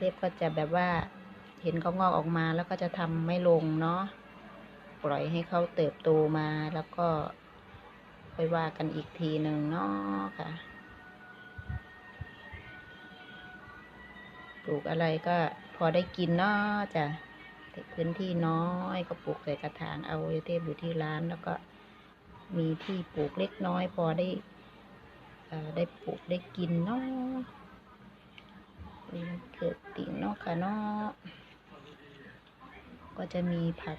เทพก็จะแบบว่าเห็นเขางอกออกมาแล้วก็จะทำไม่ลงเนาะปล่อยให้เขาเติบโตมาแล้วก็ค่อยว่ากันอีกทีหนึ่งเนาะค่ะปลูกอะไรก็พอได้กินเนาะจ้ะแต่พื้นที่น้อยก็ปลูกใส่กระถางเอาเทพอยู่ที่ร้านแล้วก็มีที่ปลูกเล็กน้อยพอได้อได้ปลูกได้กินเนาะ นี่มันเกิดติ่งเนาะค่ะเนาะก็จะมีผัก